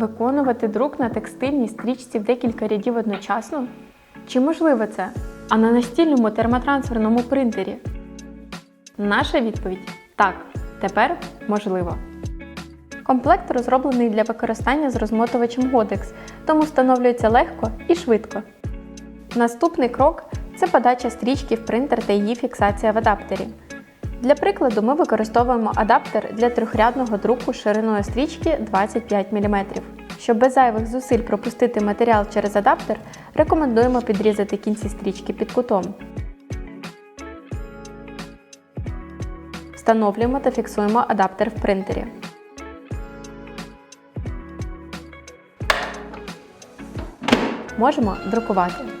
Виконувати друк на текстильній стрічці в декілька рядів одночасно? Чи можливо це? А на настільному термотрансферному принтері? Наша відповідь так, тепер можливо. Комплект розроблений для використання з розмотувачем Godex, тому встановлюється легко і швидко. Наступний крок це подача стрічки в принтер та її фіксація в адаптері. Для прикладу ми використовуємо адаптер для трьохрядного друку шириною стрічки 25 мм. Щоб без зайвих зусиль пропустити матеріал через адаптер, рекомендуємо підрізати кінці стрічки під кутом. Встановлюємо та фіксуємо адаптер в принтері. Можемо друкувати.